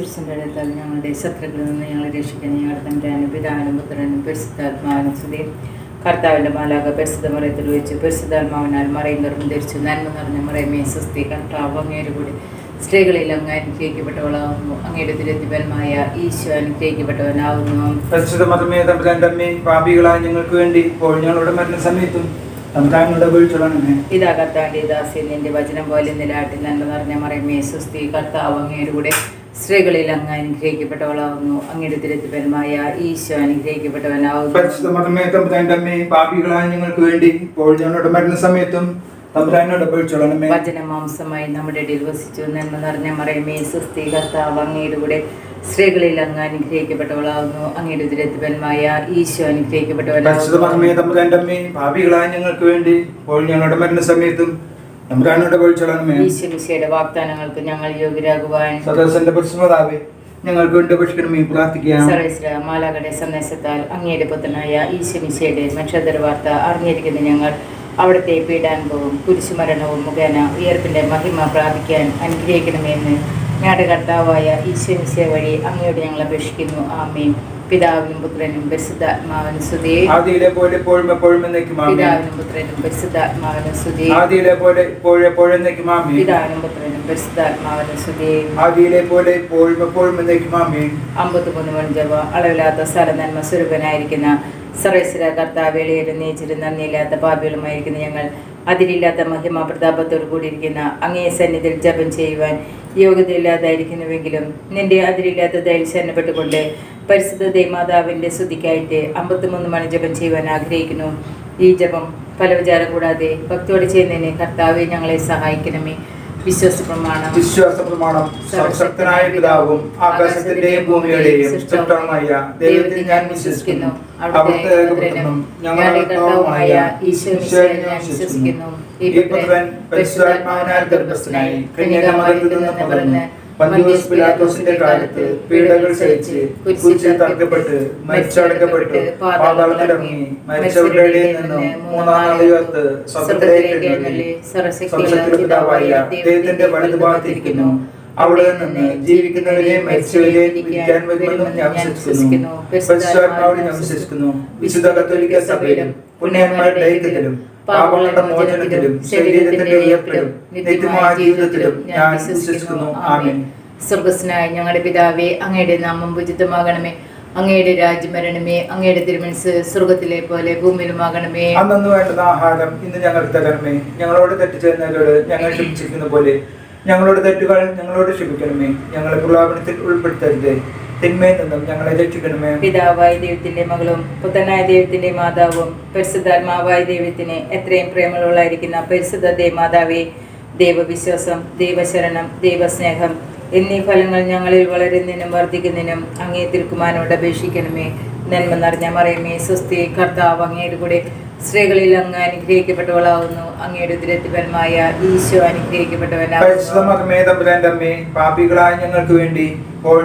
യേശുവിന്റെ അടുത്താൽ ഞങ്ങളുടെ ശത്രുക്കളിൽ നിന്ന് ഞങ്ങളെ രക്ഷിക്കാൻ ഞങ്ങളുടെ തമ്പുരാനും പിതാവിനും പുത്രനും പരിശുദ്ധാത്മാവിനും സ്തുതി. കർത്താവിന്റെ മാലാക പരിശുദ്ധ മറയത്തിൽ വെച്ച് പരിശുദ്ധാത്മാവിനാൽ മറയും ഗർഭം ധരിച്ചു. നന്മ നിറഞ്ഞ മറയമേ സ്വസ്തി കർത്താവ് അങ്ങേരു കൂടി സ്ത്രീകളിൽ അങ്ങ് അനുഗ്രഹിക്കപ്പെട്ടവളാകുന്നു അങ്ങയുടെ തിരുത്തിപരമായ ഈശോ അനുഗ്രഹിക്കപ്പെട്ടവനാകുന്നു പരിശുദ്ധ മതമേ തമ്പുരാന്റെ അമ്മേ പാപികളായ ഞങ്ങൾക്ക് വേണ്ടി ഇപ്പോൾ ഞങ്ങളുടെ മരണ സമയത്തും ഇതാ കർത്താവിന്റെ ദാസി നിന്റെ വചനം പോലെ നിലാട്ടി നന്മ നിറഞ്ഞ മറയമേ സ്വസ്തി കർത്താവ് അങ്ങേര് കൂടെ സ്ത്രീകളിൽ അങ്ങ് അനുഗ്രഹിക്കപ്പെട്ടവളാവുന്നു. അങ്ങയുടെ തിരുത്തിപരമായ ഈശോ അനുഗ്രഹിക്കപ്പെട്ടവനാവുന്നു. പാപികളായ ഞങ്ങൾക്ക് വേണ്ടി ഇപ്പോൾ ഞങ്ങളുടെ മരണ സമയത്തും വചനമാംസമായി വചന മാംസമായി നമ്മുടെ ഇടയിൽ വസിച്ചു നന്മ നിറഞ്ഞ മറയമേ സ്വസ്തി കർത്താവ് അങ്ങയുടെ കൂടെ സ്ത്രീകളിൽ അങ്ങ് അനുഗ്രഹിക്കപ്പെട്ടവളാവുന്നു. അങ്ങയുടെ ദുരത്തിപന്മായ ഈശോ പരിശുദ്ധ ഭാവികളായ ഞങ്ങൾക്ക് വേണ്ടി ഇപ്പോൾ ഞങ്ങളുടെ മരണസമയത്തും തമ്പുരാനോട് വാഗ്ദാനങ്ങൾക്ക് ഞങ്ങൾ യോഗ്യരാകുവാൻ. സദസ്സന്റെ പരിശുദ്ധമാതാവേ ഞങ്ങൾക്ക് വേണ്ടി അപേക്ഷിക്കണമേ പ്രാർത്ഥിക്കാം സർവേശ്വര മാലാകയുടെ സന്ദേശത്താൽ അങ്ങയുടെ പുത്രനായ ഈശോ മിശയുടെ നക്ഷത്ര വാർത്ത അറിഞ്ഞിരിക്കുന്ന ഞങ്ങൾ അവിടുത്തെ പീഡാനുഭവം കുരിശുമരണവും മുഖേന ഉയർപ്പിന്റെ മഹിമ പ്രാപിക്കാൻ അനുഗ്രഹിക്കണമെന്ന് ഞങ്ങളുടെ കർത്താവായ ഈശോ വഴി അങ്ങയോട് ഞങ്ങൾ അപേക്ഷിക്കുന്നു. ആമേൻ. പിതാവിനും പുത്രനും പരിശുദ്ധാത്മാവിനും സ്തുതി. ആദിയിലെ പോലെ എപ്പോഴും എപ്പോഴും എന്നേക്കും പിതാവിനും പുത്രനും പരിശുദ്ധാത്മാവിനും സ്തുതി. ആദിയിലെ പോലെ ഇപ്പോഴും എപ്പോഴും എന്നേക്കും ആമേൻ. പിതാവിനും പുത്രനും പരിശുദ്ധാത്മാവിനും സ്തുതി. ആദിയിലെ പോലെ ഇപ്പോഴും എപ്പോഴും എന്നേക്കും ആമേൻ. അമ്പത്തിമൂന്ന് മണിജവ അളവില്ലാത്ത സ്ഥല നന്മ സ്വരൂപനായിരിക്കുന്ന സർവേശ്വര കർത്താവേളിയിലും നീച്ചിലും നന്ദിയില്ലാത്ത പാപികളുമായിരിക്കുന്ന ഞങ്ങൾ അതിരില്ലാത്ത മഹിമ പ്രതാപത്തോടു കൂടിയിരിക്കുന്ന അങ്ങേ സന്നിധിയിൽ ജപം ചെയ്യുവാൻ യോഗ്യതയില്ലാതായിരിക്കുന്നുവെങ്കിലും നിന്റെ അതിരില്ലാത്ത ദയൽ ശരണപ്പെട്ടുകൊണ്ട് പരിശുദ്ധ ദേമാതാവിന്റെ സ്തുതിക്കായിട്ട് അമ്പത്തിമൂന്ന് മണി ജപം ചെയ്യുവാൻ ആഗ്രഹിക്കുന്നു. ഈ ജപം ഫലവിചാരം കൂടാതെ ഭക്തിയോടെ ചെയ്യുന്നതിന് കർത്താവെ ഞങ്ങളെ സഹായിക്കണമേ. വിശ്വാസ പ്രമാണം വിശ്വാസ പ്രമാണം സർവശക്തനായ പിതാവും ആകാശത്തിന്റെയും ഭൂമിയുടെയും സൃഷ്ടമായ ദൈവത്തിൽ ഞാൻ വിശ്വസിക്കുന്നു. അവിടുത്തെ ഏകപുത്രനും ഞങ്ങളുടെ കർത്താവുമായ ഈശ്വരനെ ഞാൻ വിശ്വസിക്കുന്നു. ഈ പുത്രൻ പരിശുദ്ധാത്മാവിനാൽ ഗർഭസ്ഥനായി കന്യാകുമാരിയിൽ നിന്ന് പിറന്ന് പന്തിയോസ് പിലാത്തോസിന്റെ കാലത്ത് പീഡകൾ സഹിച്ച് കുരിശിൽ തറക്കപ്പെട്ട് മരിച്ചടക്കപ്പെട്ട് പാതാളത്തിലിറങ്ങി മരിച്ചവരുടെ ഇടയിൽ നിന്നും മൂന്നാം നാൾ ഉയർത്ത് സർവശക്തിയുള്ള പിതാവായ ദൈവത്തിന്റെ വലതുഭാഗത്തിരിക്കുന്നു. അവിടെ നിന്ന് ജീവിക്കുന്നവരെ മരിച്ചവരെ ഞാൻ വിശ്വസിക്കുന്നു. പരിശുദ്ധാത്മാവിനെ ഞാൻ വിശ്വസിക്കുന്നു. വിശുദ്ധ കത്തോലിക്ക സഭയിലും പുണ്യന്മാരുടെ ഐക്യത്തിലും പാപങ്ങളുടെ മോചനത്തിലും ശരീരത്തിന്റെ ഉയർപ്പിലും നിത്യമായ ജീവിതത്തിലും ഞാൻ വിശ്വസിക്കുന്നു. ആമേൻ. സ്വർഗസ്നായ ഞങ്ങളുടെ പിതാവേ അങ്ങയുടെ നാമം ഉചിതമാകണമേ അങ്ങയുടെ രാജ്യം വരണമേ. അങ്ങയുടെ തിരുമനസ് സ്വർഗത്തിലെ പോലെ ഭൂമിയിലുമാകണമേ. അന്നു വേണ്ടുന്ന ആഹാരം ഇന്ന് ഞങ്ങൾ തരണമേ. ഞങ്ങളോട് തെറ്റ് ചെയ്യുന്നവരോട് ഞങ്ങൾ ക്ഷമിച്ചിരിക്കുന്ന പോലെ ഞങ്ങളോട് തെറ്റുകൾ ഞങ്ങളോട് ക്ഷമിക്കണമേ. ഞങ്ങളെ പ്രലോഭനത്തിൽ ഉൾപ്പെടുത്തരുത്. തിന്മയിൽ നിന്നും ഞങ്ങളെ രക്ഷിക്കണമേ. പിതാവായ ദൈവത്തിന്റെ മകളും പുത്രനായ ദൈവത്തിന്റെ മാതാവും പരിശുദ്ധാത്മാവായ ദൈവത്തിന് എത്രയും പ്രേമമുള്ളായിരിക്കുന്ന പരിശുദ്ധ ദേവമാതാവേ ദൈവവിശ്വാസം ദൈവശരണം ദൈവസ്നേഹം എന്നീ ഫലങ്ങൾ ഞങ്ങളിൽ വളരുന്നതിനും വർദ്ധിക്കുന്നതിനും അങ്ങേ തിരുക്കുമാനോട് അപേക്ഷിക്കണമേ. നന്മ നിറഞ്ഞ മറിയമേ സ്വസ്തി കർത്താവ് അങ്ങയുടെ കൂടെ സ്ത്രീകളിൽ അങ്ങ് അനുഗ്രഹിക്കപ്പെട്ടവളാവുന്നു. അങ്ങയുടെ ഉദരത്തിപരമായ ഈശോ അമ്മേ പാപികളായ ഞങ്ങൾക്ക് വേണ്ടി ഇപ്പോൾ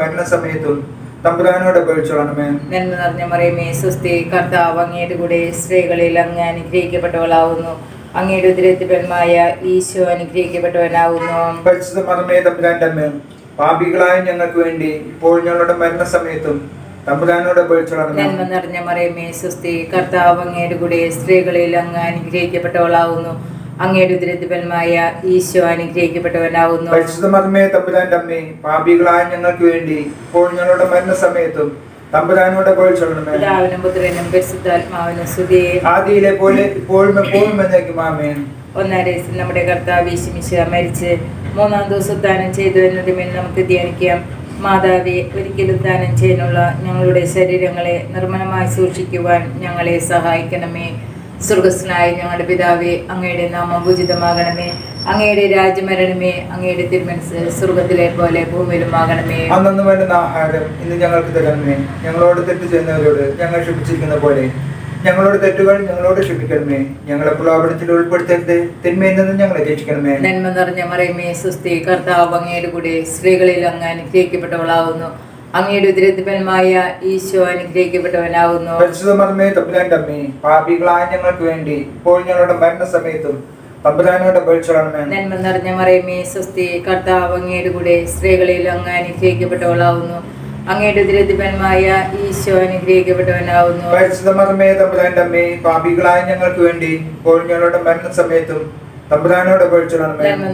മരണസമയത്തും തമ്പുരാനോട് അപേക്ഷിച്ചോളണമേ. നന്മ നിറഞ്ഞ മറിയമേ സ്വസ്തി കർത്താവ് അങ്ങയുടെ കൂടെ സ്ത്രീകളിൽ അങ്ങ് അനുഗ്രഹിക്കപ്പെട്ടവളാവുന്നു. അങ്ങയുടെ ഉദരത്തിപരമായ ഈശോ അനുഗ്രഹിക്കപ്പെട്ടവനാവുന്നു. പരിശുദ്ധ മറമേ തമ്പുരാന്റെ പാപികളായ ഞങ്ങൾക്ക് വേണ്ടി ഇപ്പോൾ ഞങ്ങളുടെ മരണസമയത്തും തമ്പുരാനോട് നന്മ നിറഞ്ഞ മറിയമേ സ്വസ്തി കർത്താവ് അങ്ങയുടെ കൂടെ സ്ത്രീകളിൽ അങ്ങ് അനുഗ്രഹിക്കപ്പെട്ടവളാവുന്നു. അങ്ങയുടെ ഉദരത്തിപരമായ ഈശോ അനുഗ്രഹിക്കപ്പെട്ടവനാവുന്നു. പരിശുദ്ധ മതമേ തമ്പുരാന്റെ അമ്മേ പാപികളായ ഞങ്ങൾക്ക് വേണ്ടി ഇപ്പോൾ ഞങ്ങളുടെ മരണസമയത്തും തമ്പുരാനോട് അപേക്ഷിച്ചോളണമേ. പിതാവിനും പുത്രനും പരിശുദ്ധാത്മാവിനും സ്തുതി. ആദിയിലെ പോലെ ഇപ്പോഴും എപ്പോഴും എന്നേക്കും ആമേൻ. ഒന്നാം ദിവസം നമ്മുടെ കർത്താവ് മരിച്ച് മൂന്നാം ദിവസം ദാനം ചെയ്തു എന്നതിന്മേൽ നമുക്ക് ധ്യാനിക്കാം. മാതാവെ ഒരിക്കലും ദാനം ചെയ്യാനുള്ള ഞങ്ങളുടെ ശരീരങ്ങളെ നിർമ്മലമായി സൂക്ഷിക്കുവാൻ ഞങ്ങളെ സഹായിക്കണമേ. സ്വർഗസ്നായ ഞങ്ങളുടെ പിതാവെ അങ്ങയുടെ നാമം ഉചിതമാകണമേ. അങ്ങയുടെ രാജ്യമരണമേ അങ്ങയുടെ തിരുമനസ് സ്വർഗത്തിലെ പോലെ ഭൂമിയിലും ഭൂമിയിലുമാകണമേ. അന്നു വേണ്ടുന്ന ആഹാരം ഇന്ന് ഞങ്ങൾക്ക് തരണമേ. ഞങ്ങളോട് തെറ്റ് ചെയ്യുന്നവരോട് ഞങ്ങൾ ക്ഷമിച്ചിരിക്കുന്ന പോലെ ഞങ്ങളോട് തെറ്റുകൾ ഞങ്ങളോട് ക്ഷമിക്കണമേ. ഞങ്ങളെ പ്രലോഭനത്തിൽ ഉൾപ്പെടുത്തരുത്. തിന്മയിൽ നിന്ന് ഞങ്ങളെ രക്ഷിക്കണമേ. നന്മ നിറഞ്ഞ മറിയമേ സുസ്ഥി കർത്താവ് അങ്ങയുടെ കൂടെ സ്ത്രീകളിൽ അങ്ങ് അനുഗ്രഹിക്കപ്പെട്ടവളാവുന്നു. അങ്ങയുടെ ഉദരത്തിപരമായ ഈശോ അനുഗ്രഹിക്കപ്പെട്ടവനാവുന്നു. പാപികളായ ഞങ്ങൾക്ക് വേണ്ടി ഇപ്പോൾ ഞങ്ങളുടെ മരണസമയത്തും തമ്പുരാനോട് അപേക്ഷിക്കണമേ. നന്മ നിറഞ്ഞ മറിയമേ സുസ്ഥി കർത്താവ് അങ്ങയുടെ കൂടെ സ്ത്രീകളിൽ അങ്ങ് അനുഗ്രഹിക്കപ്പെട്ടവളാവുന്നു. അങ്ങയുടെ ഉദരത്തിപന്മായ ഈശോ അനുഗ്രഹിക്കപ്പെട്ടവനാവുന്നു. പരിശുദ്ധമേ തമ്പുരാന്റെ അമ്മേ പാപികളായ ഞങ്ങൾക്ക് വേണ്ടി ഇപ്പോൾ ഞങ്ങളുടെ മരണസമയത്തും തമ്പുരാനോട്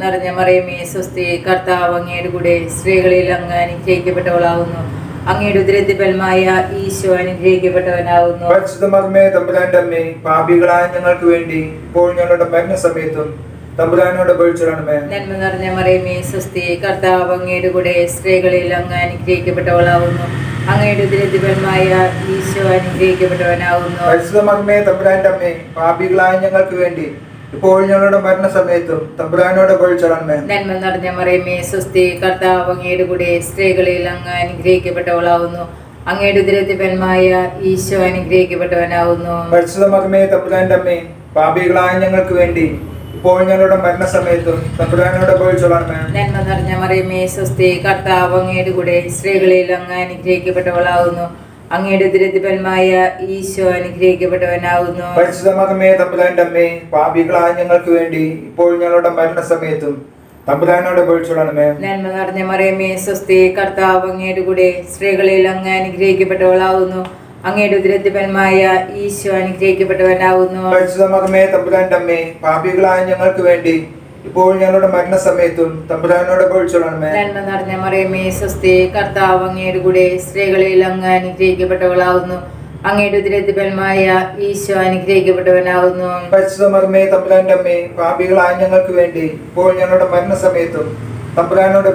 നിറഞ്ഞ മറിയമേ സ്വസ്തി കർത്താവ് അങ്ങയുടെ കൂടെ സ്ത്രീകളിൽ അങ്ങ് അനുഗ്രഹിക്കപ്പെട്ടവളാവുന്നു. അങ്ങയുടെ ഉദരത്തിപന്മായ ഈശോ അനുഗ്രഹിക്കപ്പെട്ടവനാവുന്നു. പരിശുദ്ധമേ തമ്പുരാന്റെ അമ്മേ പാപികളായ ഞങ്ങൾക്ക് വേണ്ടി ഇപ്പോൾ ഞങ്ങളുടെ മരണസമയത്തും തമ്പുരാനോട് അപേക്ഷിക്കണമേ നന്മ നിറഞ്ഞ മറിയമേ സ്വസ്തി കർത്താവ് അങ്ങയുടെ കൂടെ സ്ത്രീകളിൽ അങ്ങ് അനുഗ്രഹിക്കപ്പെട്ടവളാവുന്നു. അങ്ങയുടെ ഈശോ അനുഗ്രഹിക്കപ്പെട്ടവനാവുന്നു. പരിശുദ്ധമേ തമ്പുരാന്റെ അമ്മേ പാപികളായ ഞങ്ങൾക്ക് വേണ്ടി ഇപ്പോൾ ഞങ്ങളുടെ മരണസമയത്തും തമ്പുരാനോട് അപേക്ഷിക്കണമേ നന്മ നിറഞ്ഞ മറിയമേ സ്വസ്തി കർത്താവ് അങ്ങയുടെ കൂടെ സ്ത്രീകളിൽ അങ്ങ് അനുഗ്രഹിക്കപ്പെട്ടവളാവുന്നു. അങ്ങയുടെ ഉദരത്തിപന്മായ ഈശോ അനുഗ്രഹിക്കപ്പെട്ടവനാവുന്നു. പരിശുദ്ധമേ തമ്പുരാന്റെ അമ്മേ പാപികളായ ഞങ്ങൾക്ക് വേണ്ടി ഇപ്പോൾ ഞങ്ങളുടെ മരണസമയത്തും തമ്പുരാനോട് നന്മ നിറഞ്ഞ മറിയമേ സ്വസ്തി കർത്താവ് അങ്ങയുടെ കൂടെ സ്ത്രീകളിൽ അങ്ങ് അനുഗ്രഹിക്കപ്പെട്ടവളാകുന്നു അങ്ങയുടെ ദുരിതപരമായ ഈശോ അനുഗ്രഹിക്കപ്പെട്ടവനാകുന്നു പരിശുദ്ധമേ തമ്പുരാന്റെ അമ്മേ പാപികളായ ഞങ്ങൾക്ക് വേണ്ടി ഇപ്പോൾ ഞങ്ങളുടെ മരണസമയത്തും തമ്പുരാനോട് അപേക്ഷിക്കണമേ നന്മ നിറഞ്ഞ മറിയമേ സ്വസ്തി കർത്താവ് അങ്ങയുടെ കൂടെ സ്ത്രീകളിൽ അങ്ങ് അനുഗ്രഹിക്കപ്പെട്ടവളാവുന്നു. അങ്ങയുടെ ഉദരത്തിപന്മായ ഈശോ അനുഗ്രഹിക്കപ്പെട്ടവനാവുന്നു. പരിശുദ്ധമേ തമ്പുരാന്റെ അമ്മേ പാപികളായ ഞങ്ങൾക്ക് വേണ്ടി ഇപ്പോൾ ഞങ്ങളുടെ മരണസമയത്തും തമ്പുരാനോട് നന്മ നിറഞ്ഞ മറിയമേ സ്വസ്തി കർത്താവ് അങ്ങയുടെ കൂടെ സ്ത്രീകളിൽ അങ്ങ് അനുഗ്രഹിക്കപ്പെട്ടവളാവുന്നു. അങ്ങയുടെ ഉദരത്തിപന്മായ ഈശോ അനുഗ്രഹിക്കപ്പെട്ടവനാവുന്നു. പരിശുദ്ധമേ തമ്പുരാന്റെ അമ്മേ പാപികളായ ഞങ്ങൾക്ക് വേണ്ടി ഇപ്പോൾ ഞങ്ങളുടെ മരണസമയത്തും തമ്പുരാനോട്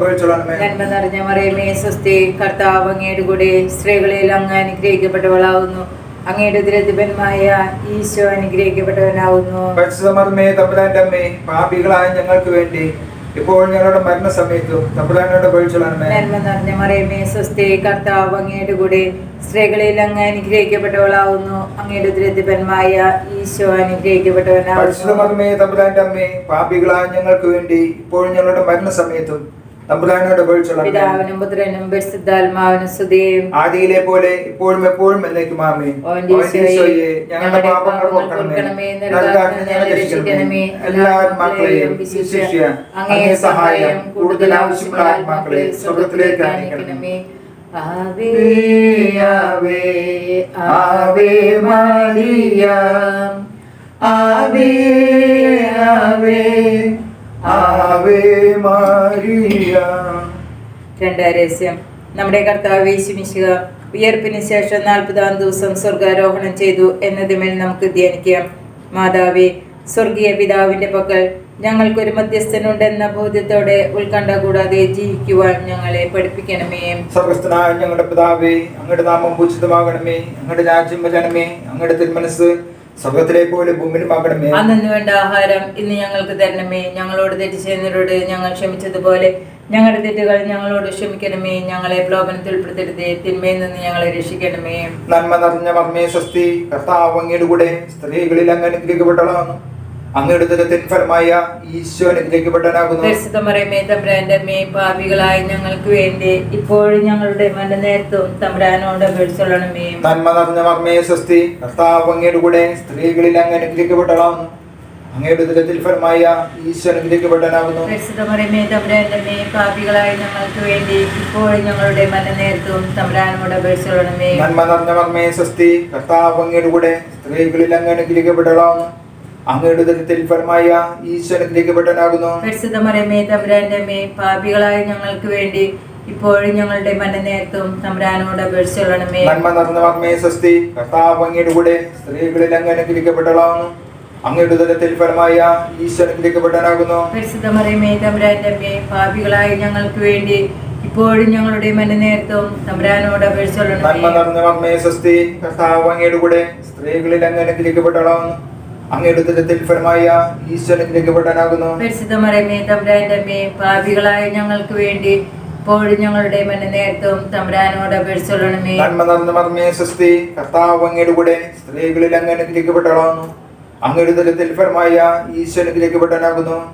നന്മ മറിയമേ സ്വസ്തി കർത്താവ് അങ്ങയുടെ കൂടെ സ്ത്രീകളിൽ അങ്ങ് അനുഗ്രഹിക്കപ്പെട്ടവളാവുന്നു. അങ്ങയുടെ ഉദരത്തിപന്മായ ഈശോ അനുഗ്രഹിക്കപ്പെട്ടവനാവുന്നു. പരിശുദ്ധമേ തമ്പുരാന്റെ അമ്മേ പാപികളായ ഞങ്ങൾക്ക് വേണ്ടി ഇപ്പോൾ ഞങ്ങളുടെ മരണസമയത്തും തമ്പുരാനോട് മറിയമേ സ്വസ്തി കർത്താവ് അങ്ങയുടെ കൂടെ സ്ത്രീകളിൽ അങ്ങ് അനുഗ്രഹിക്കപ്പെട്ടവളാവുന്നു. അങ്ങയുടെ ദുരിതപന്മായ ഈശോ അനുഗ്രഹിക്കപ്പെട്ടവനാണ് തമ്പുരാന്റെ അമ്മേ പാപികളായ ഞങ്ങൾക്ക് വേണ്ടി ഇപ്പോൾ ഞങ്ങളുടെ മരണസമയത്തും തമ്പുരാനോട് പിതാവിനും പുത്രനും പരിശുദ്ധാത്മാവിനും സ്തുതിയും ആദിയിലെ പോലെ ഇപ്പോഴും എപ്പോഴും എന്നേക്കും ആമേ ഓ എന്റെ ഈശോയെ, ഞങ്ങളുടെ പാപങ്ങൾ പൊറുക്കണമേ, രക്ഷിക്കണമേ, എല്ലാ ആത്മാക്കളെയും അങ്ങേ സഹായം കൂടുതൽ ആവശ്യമുള്ള ആത്മാക്കളെ സ്വർഗത്തിലേക്ക് അയക്കണമേ ആവേ ആവേ ആവേ മരിയ ആവേ ആവേ രണ്ടാം രഹസ്യം. നമ്മുടെ കർത്താവ് യേശുമിശിക ഉയർപ്പിന് ശേഷം നാൽപ്പതാം ദിവസം സ്വർഗാരോഹണം ചെയ്തു എന്നതുമേൽ നമുക്ക് ധ്യാനിക്കാം. മാതാവേ സ്വർഗീയ പിതാവിന്റെ പക്കൽ ഞങ്ങൾക്കൊരു മധ്യസ്ഥനുണ്ടെന്ന ബോധ്യത്തോടെ ഉത്കണ്ഠ കൂടാതെ ജീവിക്കുവാൻ ഞങ്ങളെ പഠിപ്പിക്കണമേ. സ്വർഗസ്ഥനായ ഞങ്ങളുടെ പിതാവേ അങ്ങയുടെ നാമം പൂജിതമാകണമേ അങ്ങയുടെ രാജ്യം വരണമേ അങ്ങയുടെ തിരുമനസ് സ്വർഗത്തിലെ പോലെ അന്നു വേണ്ട ആഹാരം ഇന്ന് ഞങ്ങൾക്ക് തരണമേ. ഞങ്ങളോട് തെറ്റ് ചെയ്യുന്നവരോട് ഞങ്ങൾ ക്ഷമിച്ചതുപോലെ ഞങ്ങളുടെ തെറ്റുകൾ ഞങ്ങളോട് ക്ഷമിക്കണമേ. ഞങ്ങളെ പ്രലോഭനത്തിൽ ഉൾപ്പെടുത്തരുതേ. തിന്മയിൽ നിന്ന് ഞങ്ങളെ രക്ഷിക്കണമേ. നന്മ നിറഞ്ഞ മർമ്മേ സ്വസ്തി കർത്താവ് അങ്ങയുടെ കൂടെ സ്ത്രീകളിൽ അങ്ങ് അനുഗ്രഹിക്കപ്പെട്ടളാണ് അങ്ങയുടെ ദുരത്തിൻ ഫലമായ ഈശോ അനുഗ്രഹിക്കപ്പെട്ടനാകുന്നു പരിശുദ്ധമറിയമേ തമ്പ്രാന്റെ അമ്മേ പാപികളായ ഞങ്ങൾക്ക് വേണ്ടി ഇപ്പോഴും ഞങ്ങളുടെ മരണനേരത്തും തമ്പ്രാനോട് അപേക്ഷിച്ചൊള്ളണമേ നന്മ നിറഞ്ഞ മർമ്മേ സ്വസ്തി കർത്താവ് അങ്ങയുടെ കൂടെ സ്ത്രീകളിൽ അങ്ങ് അനുഗ്രഹിക്കപ്പെട്ടളാണ് അങ്ങയുടെ ദുരത്തിൽ ഫലമായ ഈശോ അനുഗ്രഹിക്കപ്പെട്ടനാകുന്നു പരിശുദ്ധമറിയമേ തമ്പ്രാന്റെ അമ്മേ പാപികളായ ഞങ്ങൾക്ക് വേണ്ടി ഇപ്പോഴും ഞങ്ങളുടെ മരണനേരത്തും തമ്പ്രാനോട് അപേക്ഷിച്ചൊള്ളണമേ നന്മ നിറഞ്ഞ മർമ്മേ സ്വസ്തി കർത്താവ് അങ്ങയുടെ കൂടെ സ്ത്രീകളിൽ അങ്ങ് അനുഗ്രഹിക്കപ്പെട്ടളാണ് അങ്ങയുടെ ദുരത്തിൽ ഫലമായ ഈശോ അനുഗ്രഹിക്കപ്പെട്ടനാകുന്നു പരിശുദ്ധമറിയമേ തമ്പ്രാന്റെ അമ്മേ പാപികളായ ഞങ്ങൾക്ക് വേണ്ടി ഇപ്പോഴും ഞങ്ങളുടെ മരണനേരത്തും തമ്പ്രാനോട് അപേക്ഷിച്ചൊള്ളണമേ നന്മ നിറഞ്ഞ മർമ്മേ സ്വസ്തി കർത്താവ് അങ്ങയുടെ കൂടെ സ്ത്രീകളിൽ അങ്ങ് അങ്ങയുടെ ഫലമായ ഈശോ അനുഗ്രഹിക്കപ്പെട്ടനാകുന്നു പരിശുദ്ധമറിയമേ തമ്പ്രാന്റെ അമ്മേ പാപികളായ ഞങ്ങൾക്ക് വേണ്ടി ഇപ്പോഴും ഞങ്ങളുടെ മരണനേരത്തും തമ്പ്രാനോട് നന്മ നടന്ന നിറഞ്ഞ മർമ്മേ സ്വസ്തി കർത്താവ് അങ്ങയുടെ കൂടെ സ്ത്രീകളിൽ അങ്ങ് അങ്ങയുടെ ദുരത്തിൽ ഫലമായ ഈശോ അനുഗ്രഹിക്കപ്പെടാനാകുന്നു പരിശുദ്ധമറിയമേ തമ്പ്രാന്റെ പാപികളായ ഞങ്ങൾക്ക് വേണ്ടി ഇപ്പോഴും ഞങ്ങളുടെ മരണനേരത്തും തമ്പ്രാനോട് അപേക്ഷിച്ചൊള്ളണമേ നന്മ മർമ്മേ സ്വസ്തി കർത്താവ് അങ്ങയുടെ കൂടെ സ്ത്രീകളിൽ അങ്ങ് അനുഗ്രഹിക്കപ്പെട്ടളാണ് അങ്ങയുടെ ഫലമായ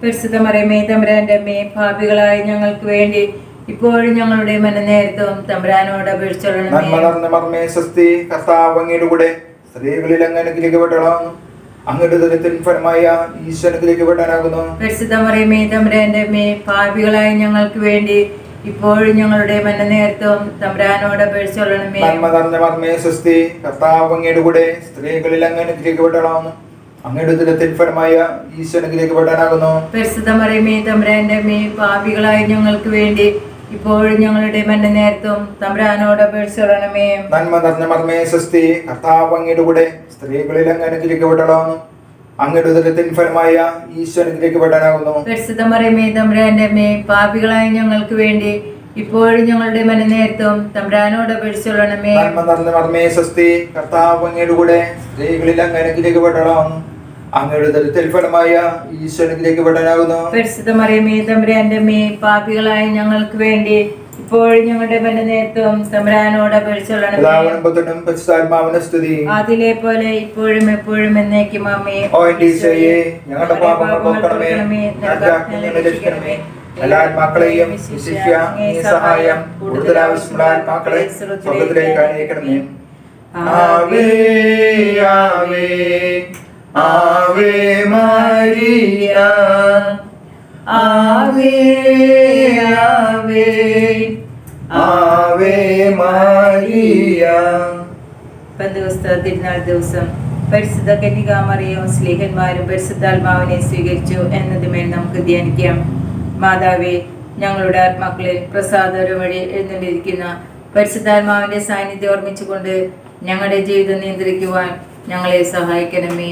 പരിശുദ്ധമറിയമേ അമ്മേ പാപികളായ ഞങ്ങൾക്ക് വേണ്ടി ഇപ്പോഴും ഞങ്ങളുടെ മരണനേരത്തും തമ്പ്രാനോട് അപേക്ഷിച്ചൊള്ളണമേ നന്മ നിറഞ്ഞ മർമ്മേ സ്വസ്തി കർത്താവ് അങ്ങയുടെ കൂടെ സ്ത്രീകളിൽ അങ്ങ് അനുഗ്രഹിക്കപ്പെട്ടളാണ് അങ്ങയുടെ ദുരിതത്തിൻ ഫലമായ ഈശ്വരത്തിലേക്ക് പരിശുദ്ധ മറിയമേ തമ്പുരാന്റെ മേ പാപികളായ ഞങ്ങൾക്ക് വേണ്ടി ഇപ്പോഴും ഞങ്ങളുടെ മന്ന നേരത്തും തമ്പുരാനോട് അപേക്ഷിച്ചോളണമേ നന്മ നിറഞ്ഞ മർമ്മേ സ്വസ്തി കർത്താവ് അങ്ങയുടെ കൂടെ സ്ത്രീകളിൽ അങ്ങ് അനുഗ്രഹിക്കപ്പെടണമെന്ന് അങ്ങയുടെ ദുരിതത്തിൻ ഫലമായ ഈശ്വരത്തിലേക്ക് പരിശുദ്ധ മറിയമേ തമ്പുരാന്റെ മേ പാപികളായ ഞങ്ങൾക്ക് വേണ്ടി ഇപ്പോഴും ഞങ്ങളുടെ മന്ന നേരത്തും തമ്പുരാനോട് നന്മ നിറഞ്ഞ മർമ്മേ സ്വസ്തി കർത്താവ് അങ്ങയുടെ കൂടെ സ്ത്രീകളിൽ അങ്ങ് അനുഗ്രഹിക്കപ്പെടണമെന്ന് അങ്ങയുടെ ഉദരത്തിൻ ഫലമായ ഈശ്വരത്തിലേക്ക് വിടാനാകുന്നു പരിശുദ്ധ മറിയമേ തമ്പുരാന്റെ അമ്മേ പാപികളായ ഞങ്ങൾക്ക് വേണ്ടി ഇപ്പോഴും ഞങ്ങളുടെ മന നേരത്തും തമ്പുരാനോട് അപേക്ഷിച്ചോളണമേ നന്മ നിറഞ്ഞ മർമ്മേ സ്വസ്തി കർത്താവ് അങ്ങയുടെ കൂടെ സ്ത്രീകളിൽ അങ്ങ് അനുഗ്രഹിക്കപ്പെടണമെന്ന് അങ്ങയുടെ ദുരിതത്തിൻ ഫലമായ ഈശ്വരനിലേക്ക് വിടാനാകുന്നു പരിശുദ്ധ മറിയമേ തമ്പുരാന്റെ മേ പാപികളായ ഞങ്ങൾക്ക് വേണ്ടി ഇപ്പോഴും ഞങ്ങളുടെ മന്ന നേരത്തും തമ്പുരാനോട് അപേക്ഷിച്ചോളണമേ പിതാവിനും സ്തുതി. അതിലെ പോലെ ഇപ്പോഴും എപ്പോഴും എന്നേക്കും അമ്മേ. ഓ ഈശോയെ ഞങ്ങളുടെ പാപങ്ങൾ പോക്കണമേ ഞങ്ങളുടെ ആജ്ഞകളെ രക്ഷിക്കണമേ എല്ലാ ആത്മാക്കളെയും സഹായം കൂടുതൽ ആവശ്യമുള്ള ആത്മാക്കളെ സ്വർഗത്തിലേക്ക് അയക്കണമേ. ആവേ ആവേ ആവേ മരിയ ആവേ ആവേ ആവേ മരിയ. പന്തവസ്ത തിരുനാൾ ദിവസം പരിശുദ്ധ കന്യകാമറിയും സ്ലീഹന്മാരും പരിശുദ്ധാത്മാവിനെ സ്വീകരിച്ചു എന്നതുമേൽ നമുക്ക് ധ്യാനിക്കാം. മാതാവേ ഞങ്ങളുടെ ആത്മാക്കളിൽ പ്രസാദരം വഴി എഴുന്നള്ളിരിക്കുന്ന പരിശുദ്ധാത്മാവിന്റെ സാന്നിധ്യം ഓർമ്മിച്ചുകൊണ്ട് ഞങ്ങളുടെ ജീവിതം നിയന്ത്രിക്കുവാൻ ഞങ്ങളെ സഹായിക്കണമേ.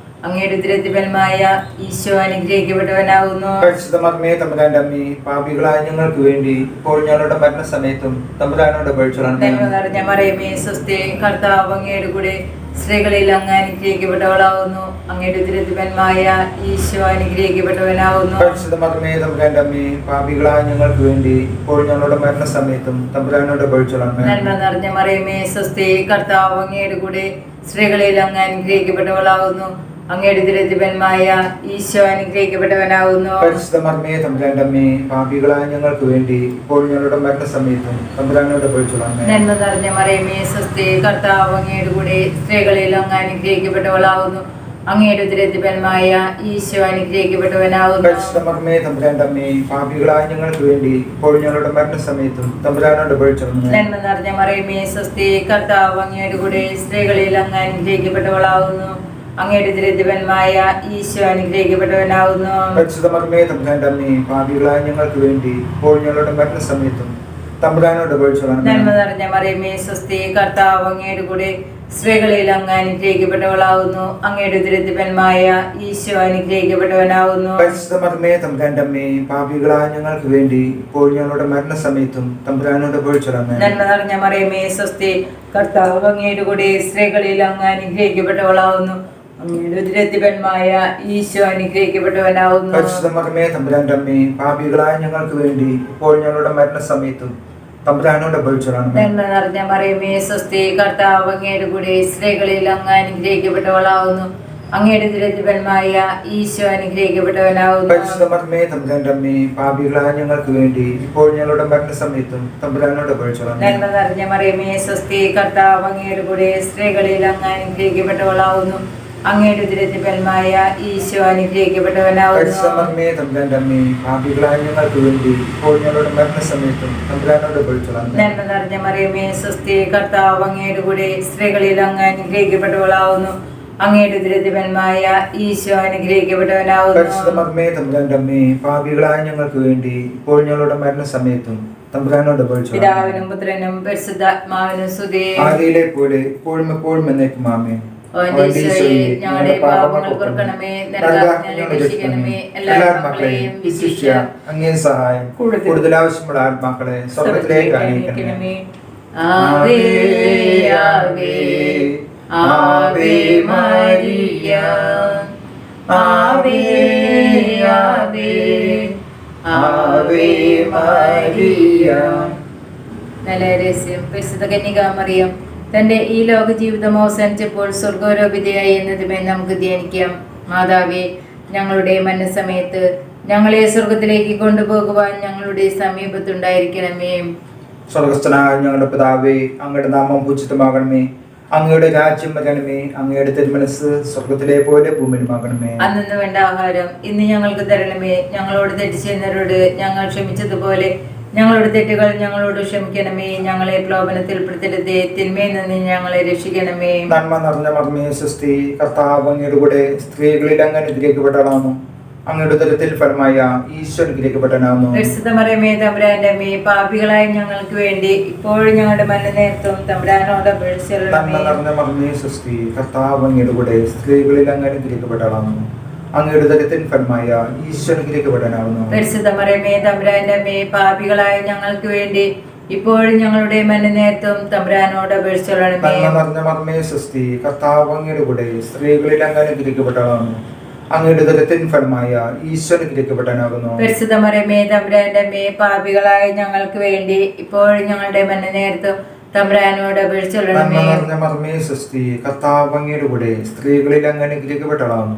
അങ്ങയുടെ ദുരത്തിഫലമായ ഈശോ അനുഗ്രഹിക്കപ്പെട്ടവനാകുന്നു. പരിശുദ്ധ മർമ്മേ തമ്പുരാന്റെ അമ്മേ പാപികളായ ഞങ്ങൾക്ക് വേണ്ടി ഇപ്പോൾ ഞങ്ങളുടെ മരണസമയത്തും തമ്പുരാനോട് പഴിച്ചോളണമേ നന്മ നിറഞ്ഞ മറിയമേ സ്വസ്തി കർത്താവ് അങ്ങയുടെ കൂടെ സ്ത്രീകളിൽ അങ്ങ് അനുഗ്രഹിക്കപ്പെട്ടവളാവുന്നു അങ്ങയുടെ ദുരത്തിഫലമായ ഈശോ അനുഗ്രഹിക്കപ്പെട്ടവനാകുന്നു. പരിശുദ്ധ മർമ്മേ തമ്പുരാന്റെ അമ്മേ പാപികളായ ഞങ്ങൾക്ക് വേണ്ടി ഇപ്പോൾ ഞങ്ങളുടെ മരണസമയത്തും തമ്പുരാനോട് നന്മ നിറഞ്ഞ മറിയമേ സ്വസ്തി കർത്താവ് അങ്ങയുടെ കൂടെ സ്ത്രീകളിൽ അങ്ങ് അനുഗ്രഹിക്കപ്പെട്ടവളാവുന്നു അങ്ങയുടെ തിരുത്തിപ്പന്മായ ഈശോ അനുഗ്രഹിക്കപ്പെട്ടവനാകുന്നു പരിശുദ്ധ മർമ്മേ തമ്പുരാന്റെ അമ്മേ പാപികളായ ഞങ്ങൾക്ക് വേണ്ടി ഇപ്പോൾ ഞങ്ങളുടെ മരണസമയത്തും തമ്പുരാനോട് പഴിച്ചോളണമേ നന്മ നിറഞ്ഞ മറിയമേ കർത്താവ് അങ്ങയുടെ കൂടെ സ്ത്രീകളിൽ അങ്ങ് അനുഗ്രഹിക്കപ്പെട്ടവളാവുന്നു. അങ്ങയുടെ തിരുത്തിപ്പന്മായ ഈശോ അനുഗ്രഹിക്കപ്പെട്ടവനാകുന്നു പരിശുദ്ധ മർമ്മേ തമ്പുരാന്റെ അമ്മേ പാപികളായ ഞങ്ങൾക്ക് വേണ്ടി ഇപ്പോൾ ഞങ്ങളുടെ മരണസമയത്തും തമ്പുരാനോട് പഴിച്ചോളണമേ നന്മ നിറഞ്ഞ മറിയമേ സ്വസ്തി കർത്താവ് അങ്ങയുടെ കൂടെ സ്ത്രീകളിൽ അങ്ങ് അനുഗ്രഹിക്കപ്പെട്ടവളാവുന്നു. അങ്ങയുടെ ദരിദ്രവന്മായ ഈശോ അനുഗ്രഹിക്കപ്പെട്ടവനാകുന്നു പരിശുദ്ധ മർമ്മേ തമ്പുരാന്റെ അമ്മേ പാപികളായ ഞങ്ങൾക്ക് വേണ്ടി ഇപ്പോൾ ഞങ്ങളുടെ മരണസമയത്തും തമ്പുരാനോട് നന്മ നിറഞ്ഞ മറിയമേ സ്വസ്തി കർത്താവ് അങ്ങയുടെ കൂടെ സ്ത്രീകളിൽ അങ്ങ് അനുഗ്രഹിക്കപ്പെട്ടവളാവുന്നു. അങ്ങയുടെ ദുരത്തിഫലമായ ഈശോ അനുഗ്രഹിക്കപ്പെട്ടവനാവുന്നു. പരിശുദ്ധ മർമ്മേ തമ്പുരാന്റെ അമ്മേ പാപികളായ ഞങ്ങൾക്ക് വേണ്ടി ഇപ്പോൾ ഞങ്ങളുടെ മരണസമയത്തും തമ്പുരാനോട് നന്മ നിറഞ്ഞ മറിയമേ സ്വസ്തി കർത്താവ് അങ്ങയുടെ കൂടെ സ്ത്രീകളിൽ അങ്ങ് അനുഗ്രഹിക്കപ്പെട്ടവളാവുന്നു. അങ്ങയുടെ ഉദരത്തിപന്മായ ഈശോ അനുഗ്രഹിക്കപ്പെട്ടവനാവുന്നു. പരിശുദ്ധ മർമ്മേ തമ്പുരാന്റെ അമ്മേ പാപികളായ ഞങ്ങൾക്ക് വേണ്ടി ഇപ്പോൾ ഞങ്ങളുടെ മരണസമയത്തും തമ്പുരാനോട് പഴിച്ചോളണമേ നന്മ നിറഞ്ഞ മറിയമേ സ്വസ്തി കർത്താവ് അങ്ങയുടെ കൂടെ സ്ത്രീകളിൽ അങ്ങ് അനുഗ്രഹിക്കപ്പെട്ടവളാവുന്നു. അങ്ങയുടെ ഉദരത്തിപന്മായ ഈശോ അനുഗ്രഹിക്കപ്പെട്ടവനാവുന്നു. തമ്പുരാന്റെ അമ്മേ പാപികളായ ഞങ്ങൾക്ക് വേണ്ടി ഇപ്പോൾ ഞങ്ങളുടെ മരണസമയത്തും തമ്പുരാനോട് നന്മ നിറഞ്ഞ മറിയമേ സ്വസ്തി കർത്താവ് അങ്ങയുടെ കൂടെ സ്ത്രീകളിൽ അങ്ങ് അനുഗ്രഹിക്കപ്പെട്ടവളാവുന്നു. അങ്ങയുടെ ഉദരത്തിപന്മായ ഈശോ അനുഗ്രഹിക്കപ്പെട്ടവനാവുന്നു. സ്വസ്തി കർത്താവ് അങ്ങയുടെ കൂടെ സ്ത്രീകളിൽ അങ്ങ് അനുഗ്രഹിക്കപ്പെട്ടവളാവുന്നു. അങ്ങയുടെ ദുരിതപന്മായ ഈശോ അനുഗ്രഹിക്കപ്പെട്ടവനാവുന്നു. പാപികളായ ഞങ്ങൾക്ക് വേണ്ടി ഇപ്പോൾ ഞങ്ങളുടെ മരണസമയത്തും തമ്പുരാനോട് പിതാവിനും പുത്രനും പരിശുദ്ധാത്മാവിനും ആദിയിലെ പോലെ എപ്പോഴും എപ്പോഴും എന്നേക്കും ആമേ ഞങ്ങളുടെ പാപങ്ങൾ പൊറുക്കണമേ നരകാജ്ഞ രക്ഷിക്കണമേ. എല്ലാ മക്കളെയും വിശിഷ്യ അങ്ങേ സഹായം കൂടുതൽ ആവശ്യമുള്ള ആത്മാക്കളെ സ്വർഗത്തിലേക്ക് അണിയിക്കണമേ ആവേ ആവേ ആവേ മരിയ. ആവേ ആവേ ആവേ മരിയ. നല്ല രഹസ്യം. പരിശുദ്ധ കന്യകാമറിയം തന്റെ ഈ ലോക ജീവിതം അവസാനിച്ചപ്പോൾ സ്വർഗോരോപിതയായി എന്നതുമേ നമുക്ക് ധ്യാനിക്കാം. മാതാവേ ഞങ്ങളുടെ മരണസമയത്ത് ഞങ്ങളെ സ്വർഗത്തിലേക്ക് കൊണ്ടുപോകുവാൻ ഞങ്ങളുടെ സമീപത്തുണ്ടായിരിക്കണമേ. സ്വർഗസ്ഥനായ ഞങ്ങളുടെ പിതാവേ അങ്ങയുടെ നാമം പൂജിതമാകണമേ. അങ്ങയുടെ രാജ്യം വരണമേ. അങ്ങയുടെ തിരുമനസ് സ്വർഗത്തിലെ പോലെ ഭൂമിയിലുമാകണമേ. അന്നു വേണ്ട ആഹാരം ഇന്ന് ഞങ്ങൾക്ക് തരണമേ. ഞങ്ങളോട് തെറ്റിച്ചെന്നവരോട് ഞങ്ങൾ ക്ഷമിച്ചതുപോലെ ഞങ്ങളുടെ തെറ്റുകൾ ഞങ്ങളോട് ക്ഷമിക്കണമേ. ഞങ്ങളെ പ്രലോഭനത്തിൽ പെടുത്തരുതേ. തിന്മയിൽ നിന്ന് ഞങ്ങളെ രക്ഷിക്കണമേ. നന്മ നിറഞ്ഞ മർമ്മേ സുസ്തി കർത്താവ് അങ്ങയുടെ കൂടെ സ്ത്രീകളിൽ അങ്ങ് അനുഗ്രഹിക്കപ്പെട്ടതാണു അങ്ങയുടെ തരത്തിൽ ഫലമായ ഈശോ അനുഗ്രഹിക്കപ്പെട്ടനാവുന്നു പരിശുദ്ധമറിയമേ തമ്പുരാന്റെ മേ പാപികളായ ഞങ്ങൾക്ക് വേണ്ടി ഇപ്പോഴും ഞങ്ങളുടെ മരണനേരത്തും തമ്പുരാനോട് നന്മ നിറഞ്ഞ മർമ്മേ കർത്താവ് അങ്ങയുടെ കൂടെ സ്ത്രീകളിൽ അങ്ങ് അനുഗ്രഹിക്കപ്പെട്ടതാണു അങ്ങയുടെ ഉദരത്തിൽ ഫലമായ ഈശ്വരനിലേക്ക് അനുഗ്രഹിക്കപ്പെട്ടനാവുന്നു പരിശുദ്ധമറിയമേ തമ്പുരാന്റെ മേ പാപികളായ ഞങ്ങൾക്ക് വേണ്ടി ഇപ്പോഴും ഞങ്ങളുടെ മരണനേരത്തും തമ്പുരാനോട് അപേക്ഷിച്ചു നന്മ നിറഞ്ഞ മർമ്മേ സുസ്തി കർത്താവ് അങ്ങയുടെ കൂടെ സ്ത്രീകളിൽ അങ്ങ് ഗ്രഹിക്കപ്പെട്ടതാണ് അങ്ങയുടെ ഉദരത്തിൻ ഫലമായ ഈശോ അനുഗ്രഹിക്കപ്പെട്ടനാകുന്നു പരിശുദ്ധമറിയമേ തമ്പുരാന്റെ മേ പാപികളായ ഞങ്ങൾക്ക് വേണ്ടി ഇപ്പോഴും ഞങ്ങളുടെ മരണനേരത്തും തമ്പുരാനോട് അപേക്ഷിച്ചു സൃഷ്ടി കർത്താവ് അങ്ങയുടെ കൂടെ സ്ത്രീകളിൽ അങ്ങ് അനുഗ്രഹിക്കപ്പെട്ടതാകുന്നു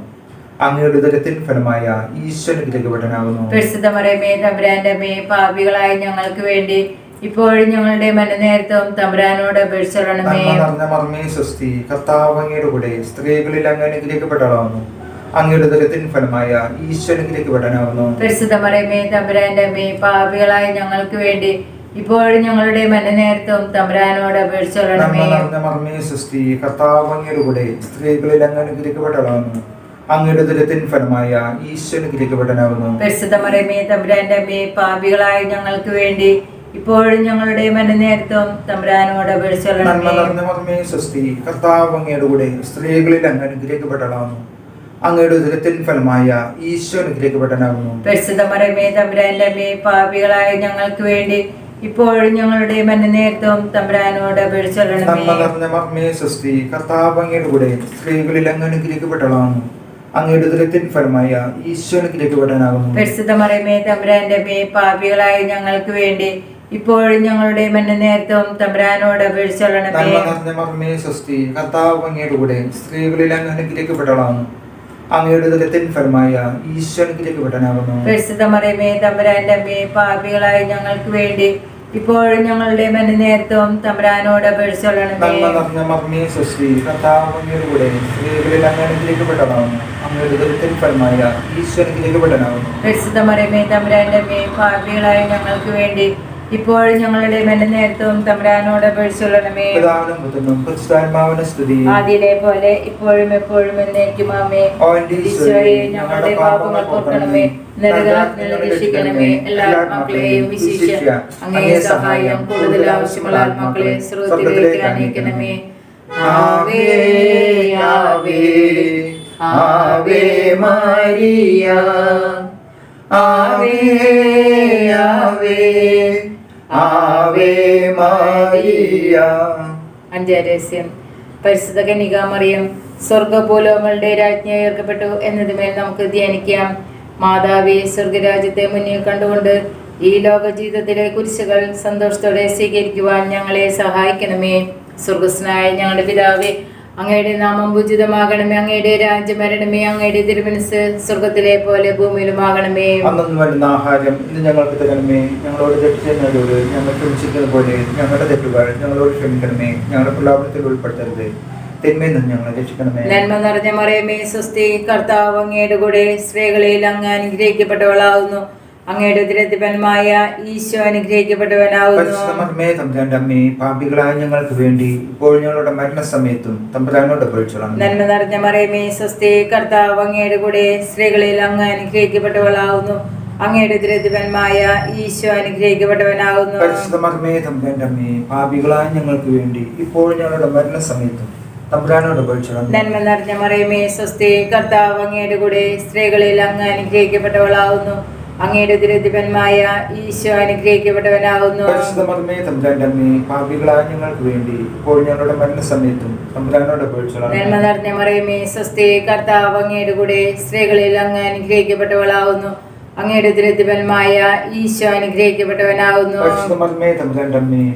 അങ്ങയുടെ ഉദരത്തിൻ ഫലമായ ഈശോ അനുഗ്രഹിക്കപ്പെട്ടനാകുന്നു പരിശുദ്ധമറിയമേ തമ്പുരാന്റെ അമ്മേ പാപികളായ ഞങ്ങൾക്ക് വേണ്ടി ഇപ്പോഴും ഞങ്ങളുടെ മനനേരത്വം തമ്പുരാനോട് അപേക്ഷിച്ചോളണമേ. നിറഞ്ഞ മർമ്മേ സുസ്തി കർത്താവ് അങ്ങയുടെ കൂടെ സ്ത്രീകളിൽ അങ്ങ് അനുഗ്രഹിക്കപ്പെട്ടതാകുന്നു അങ്ങയുടെ ഉദരത്തിൻ ഫലമായ ഈശോ അനുഗ്രഹിക്കപ്പെട്ടനാകുന്നു പരിശുദ്ധമറിയമേ തമ്പുരാന്റെ അമ്മേ പാപികളായ ഞങ്ങൾക്ക് വേണ്ടി ഇപ്പോഴും ഞങ്ങളുടെ മനനേരത്വം തമ്പുരാനോട് അപേക്ഷിച്ചോളണമേ. നിറഞ്ഞ മർമ്മേ സുസ്തി കർത്താവ് അങ്ങയുടെ കൂടെ സ്ത്രീകളിൽ അങ്ങ് അനുഗ്രഹിക്കപ്പെട്ടതാകുന്നു അങ്ങയുടെ ദുരത്തിൻ ഫലമായ ഈശോ അനുഗ്രഹിക്കപ്പെട്ടനാകുന്നു പരിശുദ്ധമറിയമേ തമ്പുരാന്റെ അമ്മേ പാപികളായ ഞങ്ങൾക്ക് വേണ്ടി ഇപ്പോഴും ഞങ്ങളുടെ മരണനേരത്തും തമ്പുരാനോട് സുസ്തി കർത്താവ് അങ്ങയുടെ കൂടെ സ്ത്രീകളിൽ അങ്ങ് അനുഗ്രഹിക്കപ്പെട്ടതാകുന്നു അങ്ങയുടെ ഉദരത്തിൻ ഫലമായ ഈശോ അനുഗ്രഹിക്കപ്പെട്ടനാകുന്നു പരിശുദ്ധമറിയമേ തമ്പുരാന്റെ അമ്മേ പാപികളായ ഞങ്ങൾക്ക് വേണ്ടി ഇപ്പോഴും ഞങ്ങളുടെ മരണനേരത്തും തമ്പുരാനോട് കർത്താവ് അങ്ങയുടെ കൂടെ സ്ത്രീകളിൽ അങ്ങ് അനുഗ്രഹിക്കപ്പെട്ടതാകുന്നു അങ്ങയുടെ ഉദരത്തിൻ ഫലമായ ഈശോ അനുഗ്രഹിക്കപ്പെട്ടനാകുന്നു പരിശുദ്ധമറിയമേ തമ്പുരാന്റെ അമ്മേ പാപികളായ ഞങ്ങൾക്ക് വേണ്ടി ഇപ്പോഴും ഞങ്ങളുടെ മരണനേരത്തും തമ്പുരാനോട് മർമ്മേ സുസ്തി കർത്താവ് അങ്ങയുടെ കൂടെ സ്ത്രീകളിൽ അങ്ങ് അനുഗ്രഹിക്കപ്പെട്ടതാകുന്നു അങ്ങയുടെ ഉദരത്തിൻ ഫലമായ ഈശോ അനുഗ്രഹിക്കപ്പെട്ടനാകുന്നു പരിശുദ്ധമറിയമേ തമ്പുരാന്റെ അമ്മേ പാപികളായ ഞങ്ങൾക്ക് വേണ്ടി ഇപ്പോഴും ഞങ്ങളുടെ മരണനേരത്തും തമ്പുരാനോട് സുസ്തി കർത്താവ് സ്ത്രീകളിൽ അങ്ങ് ഫലമായ തമ്പുരാന്റെ മേ പാപികളായ ഞങ്ങൾക്ക് വേണ്ടി ഇപ്പോഴും ഞങ്ങളുടെ മരണനേരത്തും തമ്പുരാനോട് തമരാനോട് ആദ്യത്തെ പോലെ ഇപ്പോഴും എപ്പോഴും എന്നേക്കും ആമേ ഈശോയെ ഞങ്ങളുടെ പാപങ്ങൾ പൊറുക്കണമേ. രക്ഷിക്കണമേ. എല്ലാ ആത്മാക്കളെയും വിശിഷ്യ അങ്ങേ സഹായം കൂടുതൽ ആവശ്യമുള്ള ആത്മാക്കളെ സ്രോതിലേക്ക് അനയിക്കണമേ ആവേ ആവേ ആവേ മാരിയ ആവേ ആവേ ആവേ മാരിയ. അഞ്ചാം രഹസ്യം. പരിശുദ്ധ കന്യകാമറിയം സ്വർഗഭൂലോകങ്ങളുടെ രാജ്ഞി ഉയർക്കപ്പെട്ടു എന്നതുമേൽ നമുക്ക് ധ്യാനിക്കാം. മാതാവേ സ്വർഗരാജ്യത്തെ മുന്നിൽ കണ്ടുകൊണ്ട് ഈ ലോക ജീവിതത്തിലെ കുരിശുകൾ സന്തോഷത്തോടെ സ്വീകരിക്കുവാൻ ഞങ്ങളെ സഹായിക്കണമേ. സ്വർഗസ്നായ ഞങ്ങളുടെ പിതാവേ അങ്ങയുടെ നാമം ഉചിതമാകണമേ അങ്ങയുടെ രാജ്യം വരണമേ അങ്ങയുടെ തിരുമനസ് സ്വർഗത്തിലെ പോലെ ഭൂമിയിലും ആകണമേ. വരുന്ന ആഹാരം ഇത് ഞങ്ങൾക്ക് തരണമേ. ഞങ്ങളോട് തെറ്റ് ചെയ്യുന്നവരോട് ഞങ്ങൾ പോലെ ഞങ്ങളുടെ തെറ്റുകൾ ഞങ്ങളോട് ക്ഷമിക്കണമേ. ഞങ്ങളുടെ പ്രലാപനത്തിൽ ഉൾപ്പെടുത്തരുത്. നന്മ നിറഞ്ഞ മറിയമേ സ്വസ്തി കർത്താവ് അങ്ങയുടെ കൂടെ സ്ത്രീകളിൽ അങ്ങ് അനുഗ്രഹിക്കപ്പെട്ടവളാവുന്നു. അങ്ങയുടെ ഉദരത്തിപന്മായ ഈശോ അനുഗ്രഹിക്കപ്പെട്ടവനാവുന്നു. പാപികളായ ഞങ്ങൾക്ക് വേണ്ടി ഇപ്പോൾ ഞങ്ങളുടെ മരണസമയത്തും തമ്പുരാനോട് അപേക്ഷിക്കണം നന്മ നിറഞ്ഞ മറിയമേ സ്വസ്തി കർത്താവ് അങ്ങയുടെ കൂടെ സ്ത്രീകളിൽ അങ്ങ് അനുഗ്രഹിക്കപ്പെട്ടവളാവുന്നു. അങ്ങയുടെ ഉദരത്തിപന്മായ ഈശോ അനുഗ്രഹിക്കപ്പെട്ടവനാവുന്നു. പാപികളായ ഞങ്ങൾക്ക് വേണ്ടി ഇപ്പോൾ ഞങ്ങളുടെ മരണസമയത്തും നന്മ നിറഞ്ഞ മറിയമേ സ്വസ്തി കർത്താവ് അങ്ങയുടെ കൂടെ സ്ത്രീകളിൽ അങ്ങ് അനുഗ്രഹിക്കപ്പെട്ടവളാവുന്നു. അങ്ങയുടെ ഉദരത്തിപന്മായ ഈശോ അനുഗ്രഹിക്കപ്പെട്ടവനാകുന്നു. പാപികളായ ഞങ്ങൾക്ക് വേണ്ടി ഇപ്പോൾ ഞങ്ങളുടെ മരണസമയത്തും തമ്പുരാനോട് അപേക്ഷിക്കണം നന്മ നിറഞ്ഞ മറിയമേ സ്വസ്തി കർത്താവ് അങ്ങയുടെ കൂടെ സ്ത്രീകളിൽ അങ്ങ് അനുഗ്രഹിക്കപ്പെട്ടവളാകുന്നു. അങ്ങയുടെ ദുരിതഫലമായ ഈശോ അനുഗ്രഹിക്കപ്പെട്ടവനാകുന്നു.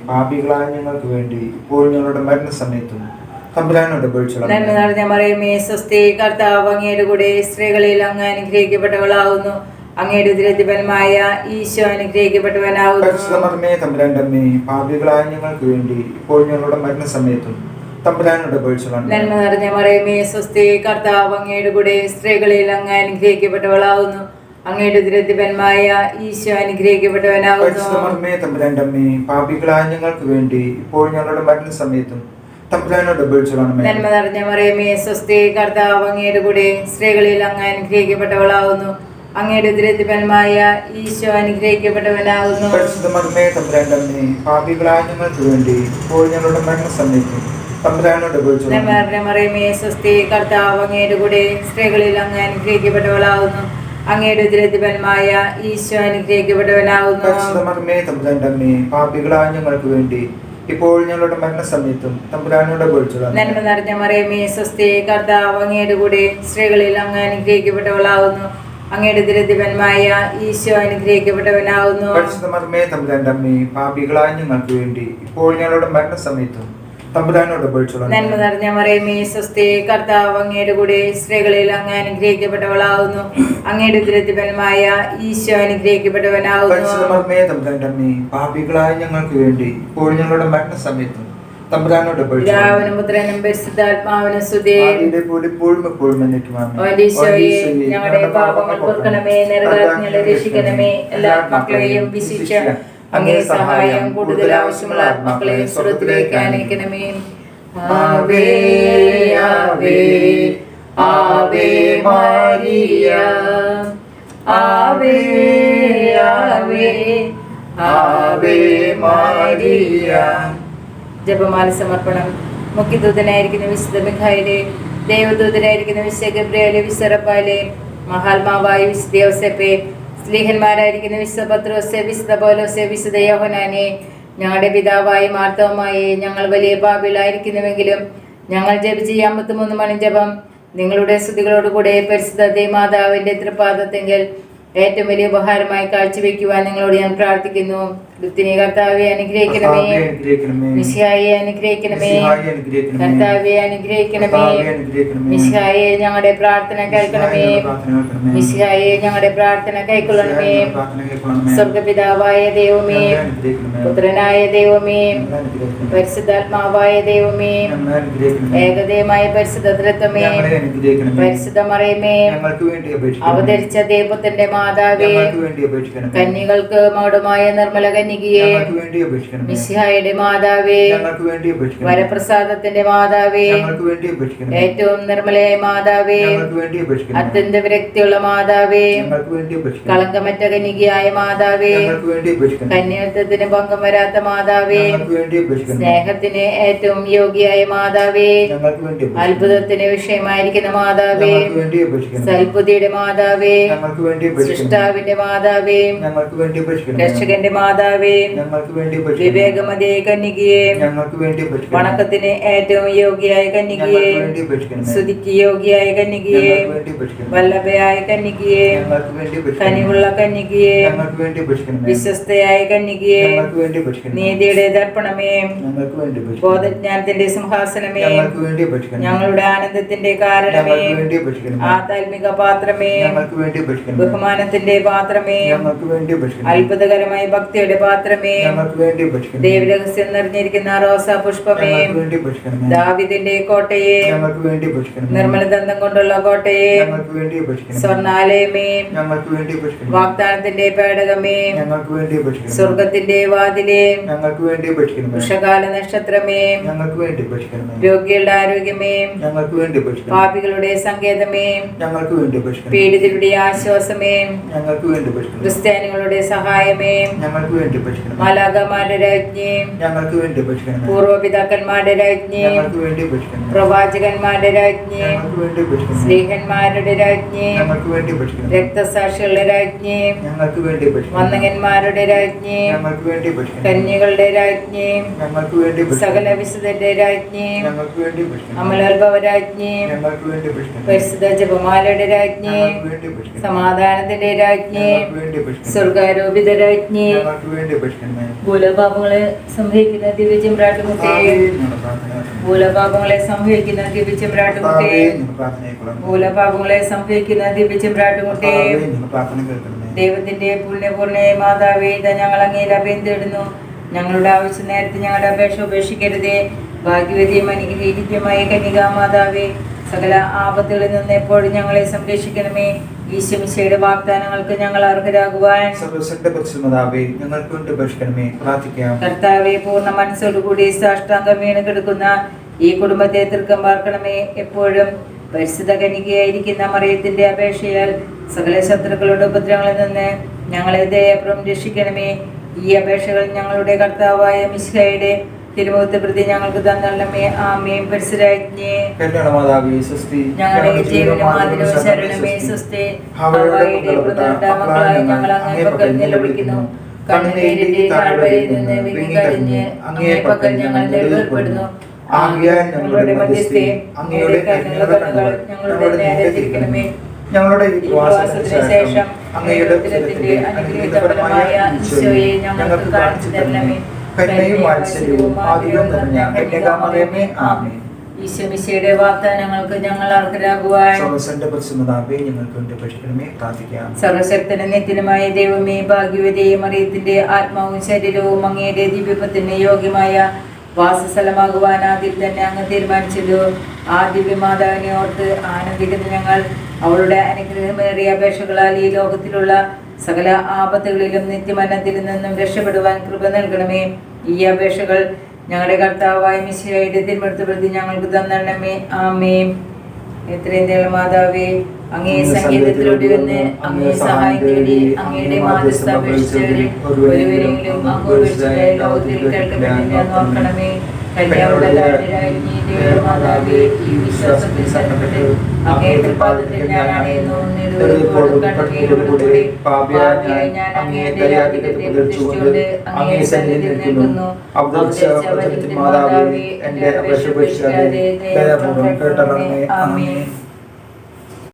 പാപികളായ ഞങ്ങൾക്ക് വേണ്ടി ഇപ്പോൾ ഞങ്ങളുടെ മരണസമയത്തും നന്മ നിറഞ്ഞ മറിയമേ സ്വസ്തി കർത്താവ് അങ്ങയുടെ കൂടെ സ്ത്രീകളിൽ അങ്ങ് അനുഗ്രഹിക്കപ്പെട്ടവളാവുന്നു അങ്ങയുടെ ദുരിതഫലമായ ഈശോ അനുഗ്രഹിക്കപ്പെട്ടവനാവുന്നു തമ്പുരാന്റമ്മേ പാപികളായ ഞങ്ങൾക്ക് വേണ്ടി ഇപ്പോൾ ഞങ്ങളുടെ മരണസമയത്തും നന്മ നിറഞ്ഞ മറിയമേ സ്വസ്തി കർത്താവ് അങ്ങയുടെ കൂടെ സ്ത്രീകളിൽ അങ്ങ് അനുഗ്രഹിക്കപ്പെട്ടവളാവുന്നു അങ്ങയുടെ ദുരിതഫലമായ ഈശോ അനുഗ്രഹിക്കപ്പെട്ടവനാവുന്നു അമ്മേ പാപികളായ ഞങ്ങൾക്ക് വേണ്ടി ഇപ്പോൾ ഞങ്ങളുടെ മരണസമയത്തും നന്മ നിറഞ്ഞ മറിയമേ സ്വസ്തി കർത്താവ് അങ്ങയുടെ കൂടെ സ്ത്രീകളിൽ അങ്ങ് അനുഗ്രഹിക്കപ്പെട്ടവളാവുന്നു അങ്ങയുടെ ദുരിതഫലമായ ഈശോ അനുഗ്രഹിക്കപ്പെട്ടവനാവുന്നു പരിശുദ്ധ മർമ്മേ തമ്പുരാന്റെ അമ്മേ പാപികളായ ഞങ്ങൾക്ക് വേണ്ടി ഇപ്പോൾ ഞങ്ങളുടെ മരണസമയത്തും തമ്പുരാനോട് ഉപേക്ഷിച്ചു നന്മ നിറഞ്ഞ മറിയമേ സ്വസ്തി കർത്താവ് അങ്ങയുടെ കൂടെ സ്ത്രീകളിൽ അങ്ങ് അനുഗ്രഹിക്കപ്പെട്ടവളാകുന്നു. അങ്ങയുടെ ദുരിതഫലമായ ഈശോ അനുഗ്രഹിക്കപ്പെട്ടവനാകുന്നു. പാപികളായ ഞങ്ങൾക്ക് വേണ്ടി ഇപ്പോൾ ഞങ്ങളുടെ മരണസമയത്തും തമ്പുരാനോട് നന്മ നിറഞ്ഞ മറിയമേ സ്വസ്തി കർത്താവ് അങ്ങയുടെ കൂടെ സ്ത്രീകളിൽ അങ്ങ് അനുഗ്രഹിക്കപ്പെട്ടവളാവുന്നു അങ്ങയുടെ ദുരിതഫലമായ ഈശോ അനുഗ്രഹിക്കപ്പെട്ടവനാവുന്നു. പരിശുദ്ധമർമ്മേ തമ്പുരാൻ തമ്പുരാന്റെ അമ്മേ പാപികളായ ഞങ്ങൾക്ക് വേണ്ടി ഇപ്പോൾ ഞങ്ങളുടെ മരണസമയത്തും തമ്പുരാനോട് നന്മ നിറഞ്ഞ മറിയമേ സ്വസ്തി കർത്താവ് അങ്ങയുടെ കൂടെ സ്ത്രീകളിൽ അങ്ങ് അനുഗ്രഹിക്കപ്പെട്ടവളാവുന്നു. അങ്ങയുടെ ദുരിതഫലമായ ഈശോ അനുഗ്രഹിക്കപ്പെട്ടവനാവുന്നു. പാപികളായ ഞങ്ങൾക്ക് വേണ്ടി ഇപ്പോൾ ഞങ്ങളുടെ മരണസമയത്തും തമ്പുരാനോട് പിതാവിനും പരിശുദ്ധാത്മാവിനും സ്തുതി. ഇപ്പോഴും എപ്പോഴും ഞങ്ങളുടെ പാപങ്ങൾ പൊറുക്കണമേ നരകാജ്ഞകളെ രക്ഷിക്കണമേ എല്ലാ വിശിച്ച അങ്ങേ സഹായം കൂടുതൽ ആവശ്യമുള്ള ആത്മാക്കളെ സ്വർഗത്തിലേക്ക് അനയിക്കണമേ ആവേ ആവേ ആവേ മാരിയ. ആവേ ആവേ ആവേ മാരിയ. ജപമാല സമർപ്പണം. മുഖ്യദൂതനായിരിക്കുന്ന വിശുദ്ധ മിഖായിലെ ദേവദൂതനായിരിക്കുന്ന വിശുദ്ധ ഗബ്രിയാലെ വിശ്വറപ്പാലെ മഹാത്മാവായ വിശുദ്ധ യോസെപ്പെ സ്ലീഹന്മാരായിരിക്കുന്ന വിശുദ്ധ പത്രോസെ വിശുദ്ധ പോലോസെ വിശുദ്ധ യോഹനാനെ ഞങ്ങളുടെ പിതാവായ മാർത്തവമായി ഞങ്ങൾ വലിയ പാപിലായിരിക്കുന്നുവെങ്കിലും ഞങ്ങൾ ജപിച്ച് അമ്പത്തിമൂന്ന് മണി ജപം നിങ്ങളുടെ സ്തുതികളോടുകൂടെ പരിശുദ്ധ ദേമാതാവിന്റെ തൃപാദത്തെങ്കിൽ ഏറ്റവും വലിയ ഉപഹാരമായി കാഴ്ചവെക്കുവാൻ നിങ്ങളോട് ഞാൻ പ്രാർത്ഥിക്കുന്നു. ദുത്തിനെ കർത്താവെ അനുഗ്രഹിക്കണമേ. മിശിഹായെ അനുഗ്രഹിക്കണമേ. കർത്താവെ അനുഗ്രഹിക്കണമേ. മിശിഹായെ ഞങ്ങളുടെ പ്രാർത്ഥന കേൾക്കണമേ. മിശിഹായെ ഞങ്ങളുടെ പ്രാർത്ഥന കൈക്കൊള്ളണമേ. സ്വർഗപിതാവായ ദൈവമേ. പുത്രനായ ദൈവമേ. പരിശുദ്ധാത്മാവായ ദൈവമേ. ഏകദേവമായ അനുഗ്രഹിക്കണമേ. പരിശുദ്ധമറിയമേ. പരിശുദ്ധ പരിശുദ്ധ മറയമേ. അവതരിച്ച ദൈവത്തിന്റെ മാതാവേ. കന്യകൾക്ക് മൗഢമായ നിർമ്മല കന്യകയെ. മിശിഹായുടെ മാതാവേ. വരപ്രസാദത്തിന്റെ മാതാവേ. ഏറ്റവും നിർമ്മലയായ മാതാവേ. അത്യന്ത വിരക്തിയുള്ള മാതാവേ. കളങ്കമറ്റ കന്യകയായ മാതാവേ കന്യത്വത്തിന് പങ്കം ഭംഗം വരാത്ത മാതാവേ സ്നേഹത്തിന് ഏറ്റവും യോഗിയായ മാതാവേ. അത്ഭുതത്തിന് വിഷയമായിരിക്കുന്ന മാതാവേ. സൽബുദ്ധിയുടെ മാതാവേ. സൃഷ്ടാവിന്റെ മാതാവേ രക്ഷകന്റെ മാതാവേ ഞങ്ങൾക്ക് വേണ്ടി വിവേകമതിയെ വിവേകമതേ കന്യകയെ ഞങ്ങൾക്ക് വേണ്ടി. വണക്കത്തിന് ഏറ്റവും യോഗ്യയായ കന്യകയെ അപേക്ഷിക്കണമേ. സ്തുതിക്ക് യോഗ്യയായ കന്യകയെ അപേക്ഷിക്കണമേ. വല്ലഭയായ കന്യകയെ അപേക്ഷിക്കണമേ. കനിവുള്ള കന്യകയെ അപേക്ഷിക്കണമേ. വിശ്വസ്തയായ കന്യകയെ അപേക്ഷിക്കണമേ. നീതിയുടെ ദർപ്പണമേ. ബോധജ്ഞാനത്തിന്റെ സിംഹാസനമേ. ഞങ്ങളുടെ ആനന്ദത്തിന്റെ കാരണമേ. ആധ്യാത്മിക പാത്രമേ. ബഹുമാനത്തിന്റെ പാത്രമേ. അത്ഭുതകരമായ ഭക്തിയുടെ പാത്രമേ. ദേവരഹസ്യം നിറഞ്ഞിരിക്കുന്ന റോസാ പുഷ്പമേ. ദാവിദിന്റെ കോട്ടയെ നിർമ്മല ദന്തം കൊണ്ടുള്ള കോട്ടയെ. സ്വർണാലയമേ. വാഗ്ദാനത്തിന്റെ പേടകമേ. സ്വർഗത്തിന്റെ വാതിലേ. വൃഷകാല നക്ഷത്രമേ ഞങ്ങൾക്ക് വേണ്ടി അപേക്ഷിക്കണമേ. രോഗികളുടെ ആരോഗ്യമേ ഞങ്ങൾക്ക് വേണ്ടി അപേക്ഷിക്കണമേ. പാപികളുടെ സങ്കേതമേ ഞങ്ങൾക്ക് വേണ്ടി അപേക്ഷിക്കണമേ. പീഡിതരുടെ ആശ്വാസമേ ഞങ്ങൾക്ക് വേണ്ടി അപേക്ഷിക്കണമേ. ക്രിസ്ത്യാനികളുടെ സഹായമേ ഞങ്ങൾക്ക് വേണ്ടി അപേക്ഷിക്കണമേ. മാലാകമാരുടെ രാജ്ഞി ഞങ്ങൾക്ക് വേണ്ടി ഉപേക്ഷിക്കണം പൂർവപിതാക്കന്മാരുടെ രാജ്ഞി ഞങ്ങൾക്ക് വേണ്ടി ഉപേക്ഷിക്കണം പ്രവാചകന്മാരുടെ രാജ്ഞി ഞങ്ങൾക്ക് വേണ്ടി ഉപേക്ഷിക്കണം സ്ത്രീഹന്മാരുടെ രാജ്ഞി ഞങ്ങൾക്ക് വേണ്ടി ഉപേക്ഷിക്കണം രക്തസാക്ഷികളുടെ രാജ്ഞി ഞങ്ങൾക്ക് വേണ്ടി ഉപേക്ഷിക്കണം വന്ദകന്മാരുടെ രാജ്ഞി ഞങ്ങൾക്ക് വേണ്ടി ഉപേക്ഷിക്കണം കന്യകളുടെ രാജ്ഞി ഞങ്ങൾക്ക് വേണ്ടി സകല. വിശുദ്ധന്റെ രാജ്ഞി ഞങ്ങൾക്ക് വേണ്ടി ഉപേക്ഷിക്കണം അമലോത്ഭവ രാജ്ഞി ഞങ്ങൾക്ക് വേണ്ടി ഉപേക്ഷിക്കണം പരിശുദ്ധ ജപമാലയുടെ രാജ്ഞി വേണ്ടി. സമാധാനത്തിന്റെ രാജ്ഞി വേണ്ടി. സ്വർഗാരോപിത രാജ്ഞി ഞങ്ങൾക്ക് വേണ്ടി അപേക്ഷിക്കണമേ ഭൂലപാപങ്ങളെ സംഹരിക്കുന്ന സംഹരിക്കുന്ന സംഹരിക്കുന്ന. ദൈവത്തിന്റെ പുണ്യപൂർണയെ മാതാവേ ഇതാ ഞങ്ങൾ അങ്ങേല അഭയം ഞങ്ങളുടെ ആവശ്യം നേരത്തെ ഞങ്ങളുടെ അപേക്ഷ ഉപേക്ഷിക്കരുതേ. ഭാഗ്യവതിയും അനുഗ്രഹീതമായ കനികാ മാതാവേ സകല ആപത്തുകളിൽ നിന്ന് എപ്പോഴും ഞങ്ങളെ സംരക്ഷിക്കണമേ. ഈശ്വമിശയുടെ വാഗ്ദാനങ്ങൾക്ക് ഞങ്ങൾ അർഹരാകുവാൻ സർവശക്ത പരിശുദ്ധമാതാവേ, ഞങ്ങൾക്ക് വേണ്ടി അപേക്ഷിക്കണമേ. പ്രാർത്ഥിക്കാം. കർത്താവെ പൂർണ മനസ്സോടുകൂടി സാഷ്ടാംഗം വീണ് കിടക്കുന്ന ഈ കുടുംബത്തെ തൃക്കം പാർക്കണമേ എപ്പോഴും പരിശുദ്ധ കനികയായിരിക്കുന്ന മറിയത്തിന്റെ അപേക്ഷയാൽ സകല ശത്രുക്കളുടെ ഉപദ്രവങ്ങളിൽ നിന്ന് ഞങ്ങളെ ദയപ്രം രക്ഷിക്കണമേ. ഈ അപേക്ഷകൾ ഞങ്ങളുടെ കർത്താവായ മിശ്ഹയുടെ തിരുമുഖത്ത് പ്രതി ഞങ്ങൾക്ക് തന്നല്ലമേ ആമേം പരിസരാജ്ഞേ. ഞങ്ങളുടെ ജീവനും ശരണമേ മക്കളായി ഞങ്ങൾ അങ്ങേ പക്കൽ നിലവിളിക്കുന്നു. കണ്ണുനീരിന്റെ താഴ്വരയിൽ നിന്ന് വിങ്ങിക്കഴിഞ്ഞ് അങ്ങേ പക്കൽ ഞങ്ങൾ നിലവിൽപ്പെടുന്നു ആകയാൽ ഞങ്ങളുടെ മധ്യസ്ഥേ അങ്ങയുടെ കരുണയുള്ള കണ്ണുകൾ ഞങ്ങളുടെ നേരെ തിരിക്കണമേ. ഞങ്ങളുടെ ഈ ഈ പ്രവാസത്തിന് ശേഷം അങ്ങയുടെ അനുഗ്രഹീതപരമായ ഞങ്ങൾക്ക് കാണിച്ചു തരണമേ. കരുണയും വാത്സല്യവും ആദ്യം നിറഞ്ഞ കന്യകാമറിയമേ വാഗ്ദാനങ്ങൾക്ക് ഞങ്ങൾ അർഹരാകുവാൻ സർവശക്തന നിത്യനുമായ ദൈവമേ ഭാഗ്യവതിയും അറിയത്തിന്റെ ആത്മാവും ശരീരവും അങ്ങയുടെ ദിവ്യപത്തിന് യോഗ്യമായ വാസസ്ഥലമാകുവാൻ ആദ്യം തന്നെ അങ്ങ് തീരുമാനിച്ചത്. ആ ദിവ്യമാതാവിനെ ഓർത്ത് ആനന്ദിക്കുന്ന ഞങ്ങൾ അവളുടെ അനുഗ്രഹമേറിയ അപേക്ഷകളാൽ ഈ ലോകത്തിലുള്ള സകല ആപത്തുകളിലും നിത്യമരണത്തിൽ നിന്നും രക്ഷപ്പെടുവാൻ കൃപ നൽകണമേ. ഈ അപേക്ഷകൾ ഞങ്ങളുടെ കർത്താവായ മിശിയുടെ തിരുമെടുത്ത് പ്രതി ഞങ്ങൾക്ക് തന്നണമേ ആമേ എത്രയും മാതാവേ അങ്ങേ സംഗീതത്തിലൂടെ വന്ന് അങ്ങേ സഹായം തേടി അങ്ങയുടെ മാധ്യസ്ഥ അപേക്ഷിച്ചവരിൽ ഒരുവരെങ്കിലും അങ്ങ് ലോകത്തിൽ നോക്കണമേ. വിശ്വാസത്തിൽ ശരണപ്പെട്ട് അങ്ങേ തൃപ്പാദത്തിൽ ഞാൻ അണയുന്നു ഞാൻ അങ്ങേ അങ്ങേ സന്നിധിയിൽ നിൽക്കുന്നു. മാതാവേ എന്റെ അപേക്ഷ കേട്ടറിഞ്ഞേ.